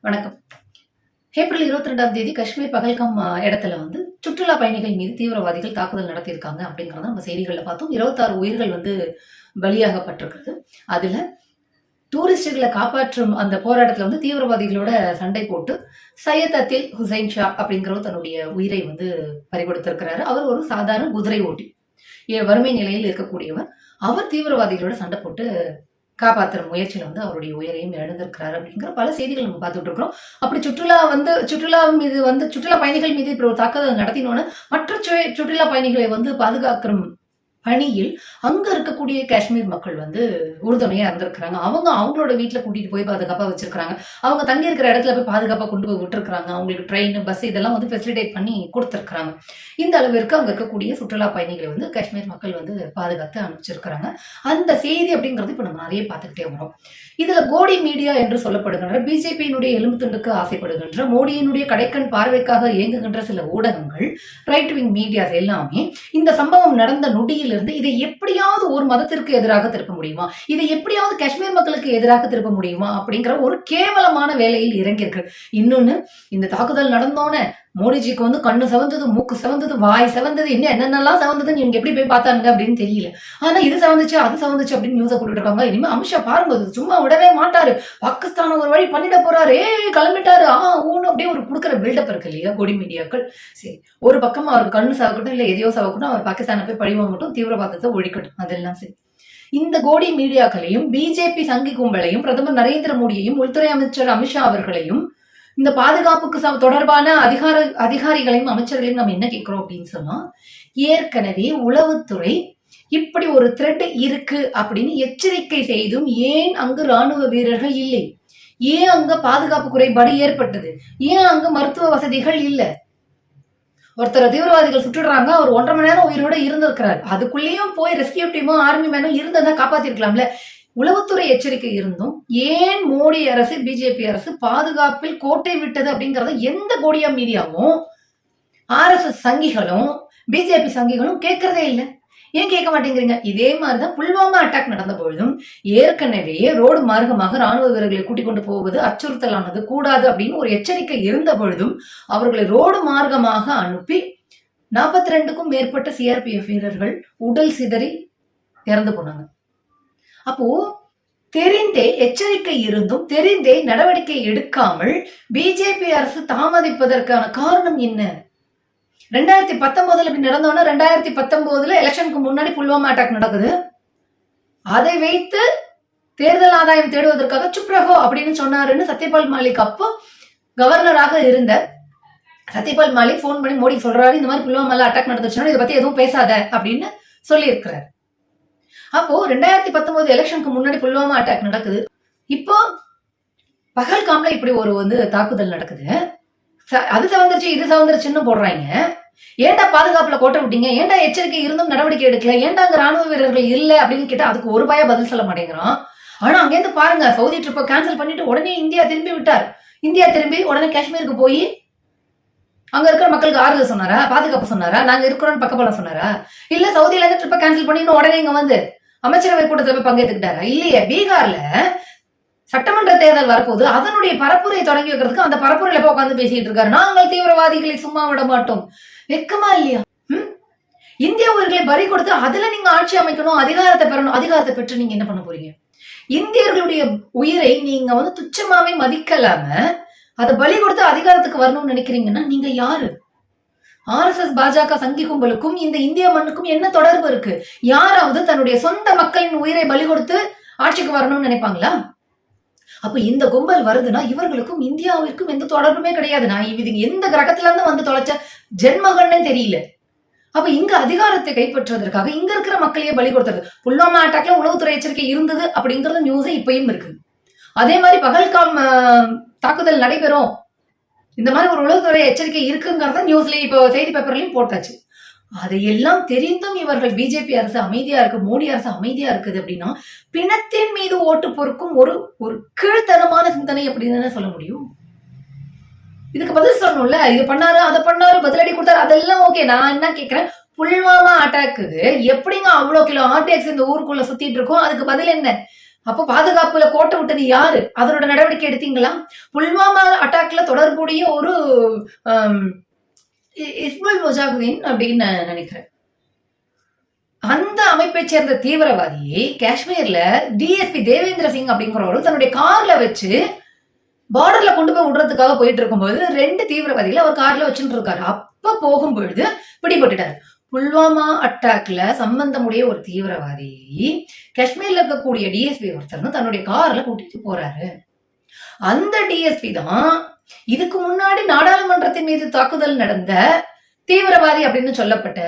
வணக்கம். ஏப்ரல் இருபத்தி ரெண்டாம் தேதி காஷ்மீர் பகல்காம் இடத்துல வந்து சுற்றுலா பயணிகள் மீது தீவிரவாதிகள் தாக்குதல் நடத்தியிருக்காங்க அப்படிங்கிறத நம்ம செய்திகளில் பார்த்தோம். இருபத்தாறு உயிர்கள் வந்து பலியாகப்பட்டிருக்கிறது. அதில் டூரிஸ்டுகளை காப்பாற்றும் அந்த போராட்டத்தில் வந்து தீவிரவாதிகளோட சண்டை போட்டு சையத் அத்தில் ஹுசைன் ஷா அப்படிங்கிறவர் தன்னுடைய உயிரை வந்து பறிகொடுத்திருக்கிறாரு. அவர் ஒரு சாதாரண குதிரை ஓட்டி ஏ- வறுமை நிலையில் இருக்கக்கூடியவர். அவர் தீவிரவாதிகளோட சண்டை போட்டு காப்பாற்றுற முயற்சியில் வந்து அவருடைய உயரையும் எழுந்திருக்கிறார் அப்படிங்கிற பல செய்திகள் நம்ம பார்த்துட்டு இருக்கிறோம். அப்படி சுற்றுலா வந்து சுற்றுலா மீது வந்து சுற்றுலா பயணிகள் மீது இப்படி ஒரு தாக்குதல் நடத்தினோன்னு மற்ற சுற்றுலா பயணிகளை வந்து பாதுகாக்கிற பணியில் அங்க இருக்கக்கூடிய காஷ்மீர் மக்கள் வந்து உறுதுணையா இருந்திருக்கிறாங்க. அவங்க அவங்களோட வீட்டுல கூட்டிட்டு போய் பாதுகாப்பா வச்சிருக்காங்க அவங்க தங்கி இருக்கிற இடத்துல போய் பாதுகாப்பா கொண்டு போய் விட்டுருக்காங்க அவங்களுக்கு ட்ரெயின் பஸ் இதெல்லாம் வந்து ஃபெசிலிட்டேட் பண்ணி கொடுத்துருக்காங்க இந்த அளவிற்கு அங்க இருக்கக்கூடிய சுற்றுலா பயணிகளை வந்து காஷ்மீர் மக்கள் வந்து பாதுகாத்து அனுப்பிச்சிருக்கிறாங்க. அந்த செய்தி அப்படிங்கிறது இப்ப நம்ம நிறைய பார்த்துக்கிட்டே வரோம். இதுல கோடி மீடியா என்று சொல்லப்படுகின்ற பிஜேபியினுடைய எலும்பு துண்டுக்கு ஆசைப்படுகின்ற மோடியினுடைய கடைக்கண் பார்வைக்காக இயங்குகின்ற சில ஊடகங்கள் ரைட் விங் மீடியாஸ் எல்லாமே இந்த சம்பவம் நடந்த நொடியில் இருந்து இதை எப்படியாவது ஒரு மதத்திற்கு எதிராக திருப்ப முடியுமா? இதை எப்படியாவது காஷ்மீர் மக்களுக்கு எதிராக திருப்ப முடியுமா? அப்படிங்கிற ஒரு கேவலமான வேலையில் இறங்கியிருக்கு. இன்னொன்னு இந்த தாக்குதல் நடந்தோன்னே மோடிஜிக்கு வந்து கண்ணு செவந்தது மூக்கு செவந்தது வாய் செவந்தது என்ன என்னென்னலாம் செவந்ததுன்னு இவங்க எப்படி போய் பார்த்தாங்க அப்படின்னு தெரியல. ஆனா இது செவந்துச்சு அது செவந்துச்சு அப்படின்னு நியூஸை போட்டுட்டு இருக்காங்க. இனிமே அமிஷா பாருங்க சும்மா விடவே மாட்டாரு. பாகிஸ்தான் ஒரு வழி பண்ணிட போறாரு. ஏ கிளம்பிட்டாரு. ஆ ஊன்னு அப்படியே ஒரு கொடுக்குற பில்டப் இருக்கு இல்லையா கொடி மீடியாக்கள்? சரி ஒரு பக்கம் அவர் கண்ணு சவக்கட்டும் இல்லை எதையோ சவக்கட்டும் அவர் பாகிஸ்தானை போய் பழி மட்டும் தீவிரவாதத்தை ஒழிக்கட்டும். அதெல்லாம் சரி. இந்த கோடி மீடியாக்களையும் பிஜேபி சங்கி கும்பலையும் பிரதமர் நரேந்திர மோடியையும் உள்துறை அமைச்சர் அமித்ஷா அவர்களையும் இந்த பாதுகாப்புக்கு தொடர்பான அதிகார அதிகாரிகளையும் அமைச்சர்களையும் நம்ம என்ன கேட்கிறோம் அப்படின்னு சொன்னா ஏற்கனவே உளவுத்துறை இப்படி ஒரு த்ரெட் இருக்கு அப்படின்னு எச்சரிக்கை செய்தும் ஏன் அங்கு ராணுவ வீரர்கள் இல்லை? ஏன் அங்க பாதுகாப்பு குறைபாடு ஏற்பட்டது? ஏன் அங்க மருத்துவ வசதிகள் இல்ல? ஒருத்தர் தீவிரவாதிகள் சுட்டுடுறாங்க அவர் ஒன்றரை மணி நேரம் உயிரோட இருந்திருக்கிறார். அதுக்குள்ளேயும் போய் ரெஸ்கியூ டீமும் ஆர்மி மேனும் இருந்ததா காப்பாத்திருக்கலாம்ல. உளவுத்துறை எச்சரிக்கை இருந்தும் ஏன் மோடி அரசு பிஜேபி அரசு பாதுகாப்பில் கோட்டை விட்டது அப்படிங்கறத எந்த கோடியா மீடியாவும் ஆர்எஸ்எஸ் சங்கிகளும் பிஜேபி சங்கிகளும் கேட்கறதே இல்லை. ஏன் கேட்க மாட்டேங்கிறீங்க? இதே மாதிரிதான் புல்வாமா அட்டாக் நடந்த பொழுதும் ஏற்கனவே ரோடு மார்க்கமாக ராணுவ வீரர்களை கூட்டிக் கொண்டு போவது அச்சுறுத்தலானது கூடாது அப்படின்னு ஒரு எச்சரிக்கை இருந்த பொழுதும் அவர்களை ரோடு மார்க்கமாக அனுப்பி நாற்பத்தி ரெண்டுக்கும் மேற்பட்ட சிஆர்பிஎஃப் வீரர்கள் உடல் சிதறி இறந்து போனாங்க. அப்போ தெரிந்தே எச்சரிக்கை இருந்தும் தெரிந்தே நடவடிக்கை எடுக்காமல் பிஜேபி அரசு தாமதிப்பதற்கான காரணம் என்ன? ரெண்டாயிரத்தி பத்தொன்பதுல இப்படி நடந்தோன்னா ரெண்டாயிரத்தி பத்தொன்பதுல எலெக்ஷனுக்கு முன்னாடி புல்வாமா அட்டாக் நடக்குது. அதை வைத்து தேர்தல் ஆதாயம் தேடுவதற்காக சுப்ரஹோ அப்படின்னு சொன்னாருன்னு சத்யபால் மாலிக் அப்போ கவர்னராக இருந்த சத்யபால் மாலிக் ஃபோன் பண்ணி மோடி சொல்றாரு இந்த மாதிரி புல்வாமால அட்டாக் நடந்துச்சுன்னா இதை பத்தி எதுவும் பேசாத அப்படின்னு சொல்லியிருக்கிறார். அப்போ ரெண்டாயிரத்தி பத்தொன்பது எலெக்ஷனுக்கு முன்னாடி புல்வாமா அட்டாக் நடக்குது. இப்போ பகல்காம்ல இப்படி ஒரு வந்து தாக்குதல் நடக்குது. ச- அது சவந்துருச்சு இது சவந்துருச்சுன்னு போடுறாங்க. ஏன்டா பாதுகாப்புல கோட்டை விட்டீங்க? ஏன்டா எச்சரிக்கை இருந்தும் நடவடிக்கை எடுக்கல? ஏன்டா அங்க ராணுவ வீரர்கள் இல்ல அப்படின்னு கேட்டா அதுக்கு ஒரு பய பதில் சொல்ல மாட்டேங்கிறான். ஆனா அங்கேருந்து பாருங்க சவுதி ட்ரிப்பை கேன்சல் பண்ணிட்டு உடனே இந்தியா திரும்பி விட்டார். இந்தியா திரும்பி உடனே காஷ்மீருக்கு போய் அங்க இருக்கிற மக்களுக்கு ஆறுதல் சொன்னாரா? பாதுகாப்பு சொன்னாரா? நாங்க இருக்கிறோம்னு பக்கபலம் சொன்னாரா? இல்ல சவுதியில இருந்து ட்ரிப்பை கேன்சல் பண்ணி உடனே இங்க வந்து அமைச்சரவை கூட்டத்தில் போய் பங்கேற்றுக்கிட்டாரா இல்லையே பீகார்ல சட்டமன்ற தேர்தல் வரப்போது அதனுடைய பரப்புரை தொடங்கி வைக்கிறதுக்கு அந்த பரப்புரையில போய் உட்காந்து பேசிட்டு இருக்காரு. நாங்கள் தீவிரவாதிகளை சும்மா விட மாட்டோம். வெக்கமா இல்லையா? ம்? இந்திய ஊர்களை பறி கொடுத்து அதுல நீங்க ஆட்சி அமைக்கணும் அதிகாரத்தை பெறணும் அதிகாரத்தை பெற்று நீங்க என்ன பண்ண போறீங்க? இந்தியர்களுடைய உயிரை நீங்க வந்து துச்சமாவே மதிக்கலாம அதை பலி கொடுத்து அதிகாரத்துக்கு வரணும்னு நினைக்கிறீங்கன்னா நீங்க யாரு? ஆர்எஸ்எஸ் பாஜக சங்கி கும்பலுக்கும் இந்த இந்திய மண்ணுக்கும் என்ன தொடர்பு இருக்கு? யாராவது தன்னுடைய சொந்த மக்களின் உயிரை பலி கொடுத்து ஆட்சிக்கு வரணும்னு நினைப்பாங்களா? அப்ப இந்த கும்பல் வருதுன்னா இவர்களுக்கும் இந்தியாவிற்கும் எந்த தொடர்புமே கிடையாது. நான் இது எந்த கிரகத்துல இருந்து வந்து தொலைச்ச ஜென்மகன்னே தெரியல. அப்ப இங்க அதிகாரத்தை கைப்பற்றுவதற்காக இங்க இருக்கிற மக்களையே பலி கொடுத்தது. புல்வாமா அட்டாக்ல உளவுத்துறை எச்சரிக்கை இருந்தது அப்படிங்கறது நியூஸே இப்பயும் இருக்கு. அதே மாதிரி பகல்காம் தாக்குதல் நடைபெறும். இந்த மாதிரி ஒரு உளவுத்துறை எச்சரிக்கை இருக்குங்கிறத நியூஸ்லயும் இப்போ செய்தி பேப்பர்லயும் போட்டாச்சு. அதையெல்லாம் தெரிந்தும் இவர்கள் பிஜேபி அரசு அமைதியா இருக்கு மோடி அரசு அமைதியா இருக்குது அப்படின்னா பிணத்தின் மீது ஓட்டு பொறுக்கும் ஒரு ஒரு கீழ்த்தனமான சிந்தனை அப்படின்னு தானே சொல்ல முடியும். இதுக்கு பதில் சொல்லணும்ல இது பண்ணாரு அதை பண்ணாரு பதிலடி கொடுத்தாரு அதெல்லாம் ஓகே நான் என்ன கேக்குறேன் புல்வாமா அட்டாக்குது எப்படிங்க அவ்வளோ கிலோ ஆர்டிஎக்ஸ் இந்த ஊருக்குள்ள சுத்திட்டு இருக்கோம் அதுக்கு பதில் என்ன? அப்போ பாதுகாப்புல கோட்டை விட்டது யாரு? அதனோட நடவடிக்கை எடுத்தீங்களா? புல்வாமா அட்டாக்ல தொடர்புடைய ஒரு ஆம், இ- இஸ்புல் முஜாஹுதீன் அப்படின்னு நான் நினைக்கிறேன். அந்த அமைப்பை சேர்ந்த தீவிரவாதி காஷ்மீர்ல டிஎஸ்பி தேவேந்திர சிங் அப்படிங்கிறவரு தன்னுடைய கார்ல வச்சு பார்டர்ல கொண்டு போய் விடுறதுக்காக போயிட்டு இருக்கும்போது ரெண்டு தீவிரவாதிகளை அவர் கார்ல வச்சுட்டு இருக்காரு. அப்ப போகும்பொழுது பிடிபட்டுட்டாரு. புல்வாமா அட்டாக்ல சம்பந்தமுடைய ஒரு தீவிரவாதி காஷ்மீர்ல இருக்கக்கூடிய டிஎஸ்பி ஒருத்தர் தன்னுடைய கார்ல கூட்டிட்டு போறாரு. அந்த டிஎஸ்பி தான் இதுக்கு முன்னாடி நாடாளுமன்றத்தின் மீது தாக்குதல் நடந்த தீவிரவாதி அப்படின்னு சொல்லப்பட்ட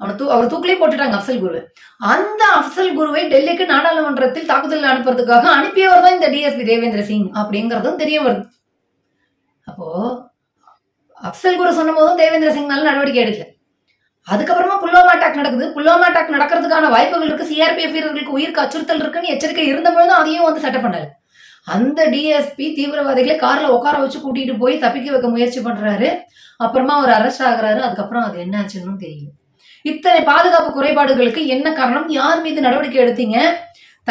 அவனை தூ அவர் தூக்கிலே போட்டுட்டாங்க அப்சல் குரு. அந்த அப்சல் குருவை டெல்லிக்கு நாடாளுமன்றத்தில் தாக்குதல் அனுப்புறதுக்காக அனுப்பியவர் தான் இந்த டிஎஸ்பி தேவேந்திர சிங் அப்படிங்கறதும் தெரிய வருது. அப்போ அப்சல் குரு சொன்ன போதும் தேவேந்திர சிங் மேல நடவடிக்கை எடுக்கல. அதுக்கப்புறமா புல்வாமா அட்டாக் நடக்குது. புல்வாமா அட்டாக் நடக்கிறதுக்கான வாய்ப்புகள் இருக்கு. சிஆர்பிஎஃப் வீரர்களுக்கு உயிருக்கு அச்சுறுத்தல் இருக்குன்னு எச்சரிக்கை இருந்தபோதும் அதையும் வந்து சட்டை பண்ணல அந்த டிஎஸ்பி தீவிரவாதிகளை கார்ல உட்கார வச்சு கூட்டிட்டு போய் தப்பிக்க வைக்க முயற்சி பண்றாரு. அப்புறமா அவர் அரெஸ்ட் ஆகுறாரு. அதுக்கப்புறம் அது என்னாச்சுன்னு தெரியல. இத்தனை பாதுகாப்பு குறைபாடுகளுக்கு என்ன காரணம்? யார் மீது நடவடிக்கை எடுத்தீங்க?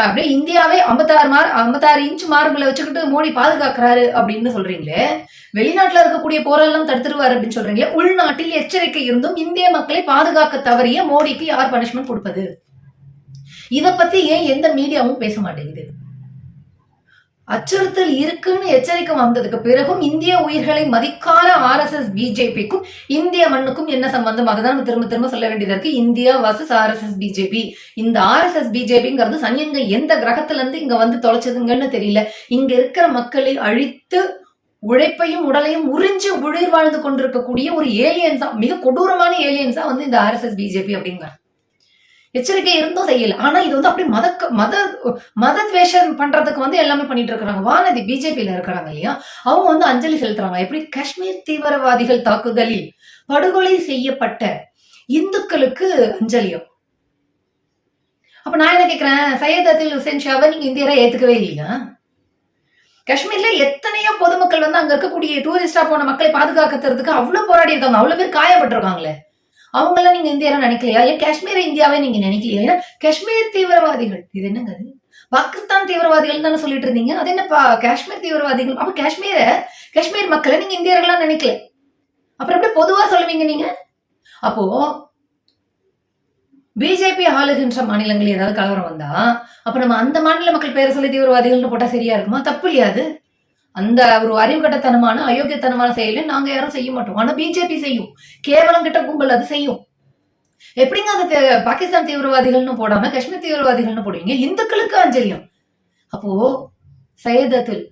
அப்படியே இந்தியாவே ஐம்பத்தாறு மார் ஐம்பத்தாறு இன்ச் மார்பில் வச்சுக்கிட்டு மோடி பாதுகாக்கிறாரு அப்படின்னு சொல்றீங்களே? வெளிநாட்டுல இருக்கக்கூடிய போரெல்லாம் தடுத்துருவாரு அப்படின்னு சொல்றீங்களே? உள்நாட்டில் எச்சரிக்கை இருந்தும் இந்திய மக்களை பாதுகாக்க தவறிய மோடிக்கு யார் பனிஷ்மெண்ட் கொடுப்பது? இத பத்தி ஏன் எந்த மீடியாவும் பேச மாட்டேங்குது? அச்சுறுத்தல் இருக்குன்னு எச்சரிக்கை வந்ததுக்கு பிறகும் இந்திய உயிர்களை மதிக்காத ஆர்எஸ்எஸ் பிஜேபிக்கும் இந்திய மண்ணுக்கும் என்ன சம்பந்தம்? அதுதான் நம்ம திரும்ப திரும்ப சொல்ல வேண்டியதா இருக்கு. இந்தியா வர்சஸ் ஆர்எஸ்எஸ் பிஜேபி இந்த ஆர்எஸ்எஸ் பிஜேபிங்கிறது சனியங்க எந்த கிரகத்துல இருந்து இங்க வந்து தொலைச்சதுங்கன்னு தெரியல. இங்க இருக்கிற மக்களை அழித்து உழைப்பையும் உடலையும் உறிஞ்சு உயிர் வாழ்ந்து கொண்டிருக்கக்கூடிய ஒரு ஏலியன்ஸா மிக கொடூரமான ஏலியன்ஸா வந்து இந்த ஆர்எஸ்எஸ் பிஜேபி அப்படிங்கிற எச்சரிக்கை இருந்தும் செய்யல ஆனா இது வந்து அப்படி மத மத மத துவேஷம் பண்றதுக்கு வந்து எல்லாமே பண்ணிட்டு இருக்கிறாங்க. வானதி பிஜேபியில இருக்கிறாங்க இல்லையா? அவங்க வந்து அஞ்சலி செலுத்துறாங்க. எப்படி? காஷ்மீர் தீவிரவாதிகள் தாக்குதலில் படுகொலை செய்யப்பட்ட இந்துக்களுக்கு அஞ்சலியோ அப்ப நான் என்ன கேக்குறேன்? சையத் அதில் ஹுசேன் ஷாவை நீங்க இந்தியரை ஏத்துக்கவே இல்லையா? காஷ்மீர்ல எத்தனையோ பொதுமக்கள் வந்து அங்க இருக்கக்கூடிய டூரிஸ்டா போன மக்களை பாதுகாக்கிறதுக்கு அவ்வளவு போராடி இருக்காங்க. அவ்வளவு பேர் காயப்பட்டிருக்காங்களே. அவங்களாம் நீங்க இந்தியா நினைக்கலையா? ஏன் காஷ்மீரை இந்தியாவே நீங்க நினைக்கலையா? ஏன்னா காஷ்மீர் தீவிரவாதிகள். இது என்னங்க அது பாகிஸ்தான் தீவிரவாதிகள் தானே சொல்லிட்டு இருந்தீங்க. அது என்ன பா- காஷ்மீர் தீவிரவாதிகள். அப்ப காஷ்மீர காஷ்மீர் மக்களை நீங்க இந்தியர்களா நினைக்கல. அப்புறம் எப்படி பொதுவா சொல்லுவீங்க நீங்க? அப்போ பிஜேபி ஆளுகின்ற மாநிலங்கள் ஏதாவது கலவரம் வந்தா அப்ப நம்ம அந்த மாநில மக்கள் பேரை சொல்லி தீவிரவாதிகள்னு போட்டா சரியா இருக்குமா? தப்பு இல்லையா அது? அந்த ஒரு அறிவு கட்டத்தனமான அயோக்கியத்தனமான செயலை நாங்க யாரும் செய்ய மாட்டோம். ஆனா பிஜேபி செய்யும். கேவலம் கிட்ட கும்பல் அது செய்யும். எப்படிங்க அது தே- பாகிஸ்தான் தீவிரவாதிகள்னு போடாம காஷ்மீர் தீவிரவாதிகள்னு போடுவீங்க? இந்துக்களுக்கு அஞ்சலியம் அப்போ சையதத்தில்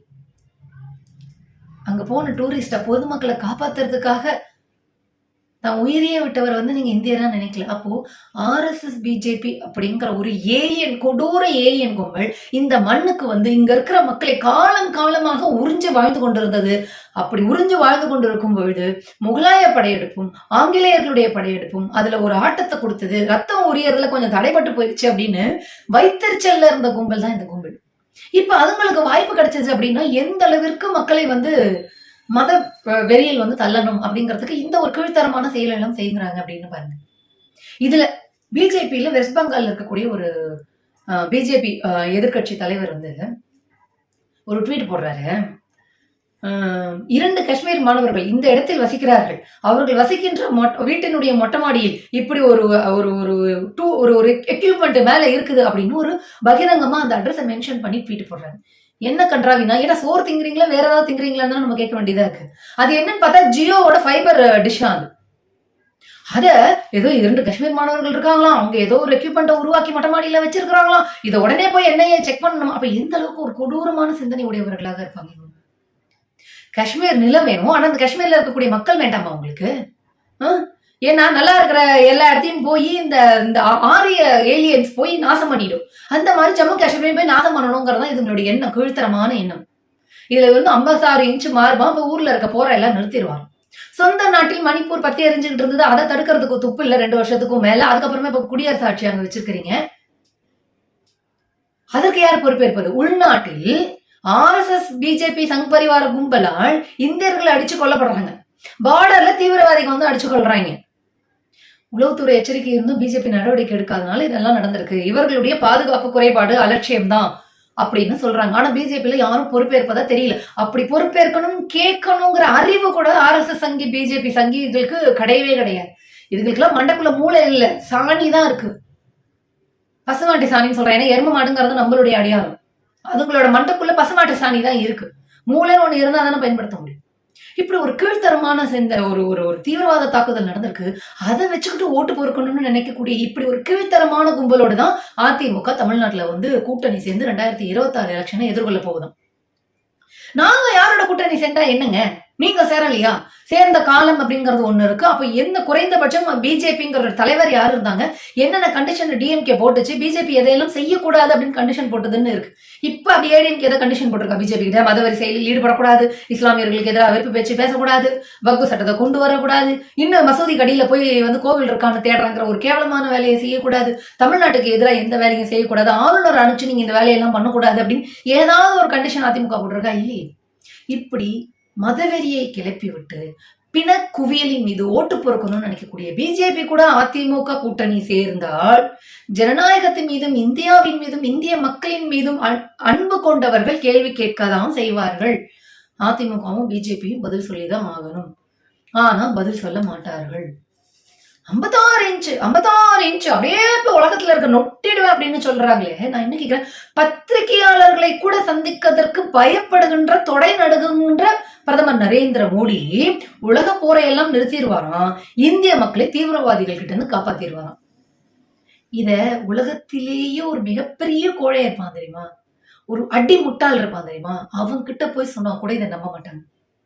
அங்க போன டூரிஸ்ட பொதுமக்களை காப்பாத்துறதுக்காக தான் உயிரையே விட்டவர் வந்து நீங்க இந்தியரா நினைக்கல. அப்போ ஆர்எஸ்எஸ் பிஜேபி அப்படிங்கிற ஒரு ஏலியன் கொடூர ஏலியன் கும்பல் இந்த மண்ணுக்கு வந்து இங்க இருக்கிற மக்களை காலம் காலமாக உறிஞ்சு வாழ்ந்து கொண்டிருந்தது. அப்படி உறிஞ்சு வாழ்ந்து கொண்டிருக்கும் பொழுது முகலாய படையெடுப்பும் ஆங்கிலேயர்களுடைய படையெடுப்பும் அதுல ஒரு ஆட்டத்தை கொடுத்தது. ரத்தம் உரியறதுல கொஞ்சம் தடைப்பட்டு போயிடுச்சு அப்படின்னு வைத்தறிச்சல்ல இருந்த கும்பல் தான் இந்த கும்பல். இப்ப அதுங்களுக்கு வாய்ப்பு கிடைச்சது அப்படின்னா எந்த அளவிற்கு மக்களை வந்து மத வெறியல் வந்து தள்ளணும் அப்படிங்கிறதுக்கு இந்த ஒரு கீழ்த்தரமான செயல் எல்லாம் செய்கிறாங்க அப்படின்னு பாருங்க. இதுல பிஜேபியில வெஸ்ட் பெங்கால்ல இருக்கக்கூடிய ஒரு பிஜேபி எதிர்க்கட்சி தலைவர் வந்து ஒரு ட்வீட் போடுறாரு. இரண்டு காஷ்மீர் மாணவர்கள் இந்த இடத்தில் வசிக்கிறார்கள். அவர்கள் வசிக்கின்ற வீட்டினுடைய மொட்டை மாடியில் இப்படி ஒரு ஒரு ஒரு டூ ஒரு ஒரு எக்யூப்மெண்ட் மேல இருக்குது அப்படின்னு ஒரு பகிரங்கமா அந்த அட்ரஸை மென்ஷன் பண்ணி ட்வீட் போடுறாங்க. என்ன கன்றாவினா ஏன்னா சோறு திங்குறீங்களா வேற ஏதாவது திங்குறீங்களான்னு நம்ம கேட்க வேண்டியதா இருக்கு. அது என்னன்னு பார்த்தா ஜியோவோட ஃபைபர் டிஷ்ஷா uh, அது. அத ஏதோ இரண்டு காஷ்மீர் மாணவர்கள் இருக்காங்களாம். அவங்க ஏதோ ஒரு எக்யூப்மெண்ட்டை உருவாக்கி மட்டமாடியில வச்சிருக்கிறாங்களாம். இதை உடனே போய் என்னையே செக் பண்ணணும்? அப்ப எந்த அளவுக்கு ஒரு கொடூரமான சிந்தனை உடையவர்களாக இருப்பாங்க காஷ்மீர் நிலம் வேணும்? ஆனா அந்த காஷ்மீர்ல இருக்கக்கூடிய மக்கள் வேண்டாமா உங்களுக்கு? ஆ? ஏன்னா நல்லா இருக்கிற எல்லா இடத்தையும் போய் இந்த இந்த ஆ- ஆரிய ஏலியன்ஸ் போய் நாசம் பண்ணிடும். அந்த மாதிரி ஜம்மு காஷ்மீர் போய் நாசம் பண்ணணுங்கிறது தான் இதுங்களுடைய எண்ணம் கீழ்த்தரமான எண்ணம். இதுல வந்து ஐம்பத்தாறு இன்ச்சு மார்பா இப்ப ஊர்ல இருக்க போற எல்லாம் நிறுத்திடுவாங்க. சொந்த நாட்டில் மணிப்பூர் பத்தி எரிஞ்சுக்கிட்டு இருந்தது அதை தடுக்கிறதுக்கு துப்பு இல்ல ரெண்டு வருஷத்துக்கும் மேல. அதுக்கப்புறமா இப்ப குடியரசு ஆட்சி அங்க வச்சிருக்கிறீங்க. அதற்கு யார் பொறுப்பேற்பது? உள்நாட்டில் ஆர்எஸ்எஸ் பிஜேபி சங் பரிவார கும்பலால் இந்தியர்கள் அடிச்சு கொல்லப்படுறாங்க. பார்டர்ல தீவிரவாதிகள் வந்து அடிச்சு கொள்றாங்க உளவுத்துறை எச்சரிக்கை இருந்தும் பிஜேபி நடவடிக்கை எடுக்காதனால இதெல்லாம் நடந்திருக்கு. இவர்களுடைய பாதுகாப்பு குறைபாடு அலட்சியம் தான் அப்படின்னு சொல்றாங்க. ஆனா பிஜேபியில யாரும் பொறுப்பேற்பதா தெரியல. அப்படி பொறுப்பேற்கணும் கேட்கணுங்கிற அறிவு கூட ஆர்எஸ்எஸ் சங்கி பிஜேபி சங்கிகளுக்கு கிடையவே கிடையாது. இதுகளுக்கெல்லாம் மண்டக்குள்ள மூளை இல்ல. சாணி தான் இருக்கு. பசுமாட்டு சாணின்னு சொல்றேன். ஏன்னா எரும மாடுங்கிறது நம்மளுடைய அடையாளம். அதுங்களோட மண்டக்குள்ள பசுமாட்டு சாணி தான் இருக்கு. மூளைன்னு ஒண்ணு இருந்தா தானே பயன்படுத்த முடியும். இப்படி ஒரு கீழ்த்தரமான சேர்ந்த ஒரு ஒரு ஒரு தீவிரவாத தாக்குதல் நடந்திருக்கு. அதை வச்சுக்கிட்டு ஓட்டு பொறுக்கணும்னு நினைக்கக்கூடிய இப்படி ஒரு கீழ்த்தரமான கும்பலோடு தான் அதிமுக தமிழ்நாட்டுல வந்து கூட்டணி சேர்ந்து ரெண்டாயிரத்தி இருபத்தாறு எலெக்ஷனை எதிர்கொள்ள போகுதும் நாங்க யாரோட கூட்டணி சேர்ந்தா என்னங்க? நீங்க சேரலையா? சேர்ந்த காலம் அப்படிங்கறது ஒண்ணு இருக்கு. அப்ப என்ன குறைந்தபட்சம் பிஜேபிங்கிற ஒரு தலைவர் யாரு இருந்தாங்க? என்னென்ன கண்டிஷன் டிஎம்கே போட்டுச்சு? பிஜேபி எதையெல்லாம் செய்யக்கூடாது அப்படின்னு கண்டிஷன் போட்டதுன்னு இருக்கு. இப்ப அப்படி ஏடிஎம்கே எதை கண்டிஷன் போட்டிருக்கா பிஜேபி கிட்ட? மதவரி செயலில் ஈடுபடக்கூடாது. இஸ்லாமியர்களுக்கு எதிராக வெறுப்பு பேச்சு பேசக்கூடாது. வக்பு சட்டத்தை கொண்டு வரக்கூடாது. இன்னும் மசூதி கடியில போய் வந்து கோவில் இருக்கான்னு தேடுறாங்கிற ஒரு கேவலமான வேலையை செய்யக்கூடாது. தமிழ்நாட்டுக்கு எதிராக எந்த வேலையும் செய்யக்கூடாது. ஆளுநர் அனுப்பிச்சு நீங்க இந்த வேலையெல்லாம் பண்ணக்கூடாது அப்படின்னு ஏதாவது ஒரு கண்டிஷன் அதிமுக போட்டிருக்கா? இல்லையே. இப்படி மதவெறியை கிளப்பிவிட்டு பிண குவியலின் மீது ஓட்டு பொறுக்கணும்னு நினைக்கக்கூடிய பிஜேபி கூட அதிமுக கூட்டணி சேர்ந்தால் ஜனநாயகத்தின் மீதும் இந்தியாவின் மீதும் இந்திய மக்களின் மீதும் அன்- அன்பு கொண்டவர்கள் கேள்வி கேட்கதான் செய்வார்கள். அதிமுகவும் பிஜேபியும் பதில் சொல்லிதான் ஆகணும். ஆனா பதில் சொல்ல மாட்டார்கள். ஐம்பத்தாறு இன்ச்சு ஐம்பத்தாறு இன்ச்சு அப்படியே இப்போ உலகத்துல இருக்க நொட்டிடுவேன் அப்படின்னு சொல்றாங்களே. நான் என்ன கேக்குறேன்? பத்திரிகையாளர்களை கூட சந்திக்கிறதற்கு பயப்படுகின்ற தொடை நடுங்குகின்ற பிரதமர் நரேந்திர மோடி உலக போரை எல்லாம் நிறுத்திடுவாராம். இந்திய மக்களை தீவிரவாதிகள் கிட்ட இருந்து காப்பாத்திடுவாராம். இத உலகத்திலேயே ஒரு மிகப்பெரிய கோழை இருப்பான் தெரியுமா? ஒரு அடி முட்டாள் இருப்பான் தெரியுமா? அவங்க கிட்ட போய் சொன்னா கூட இதை நம்ப மாட்டாங்க.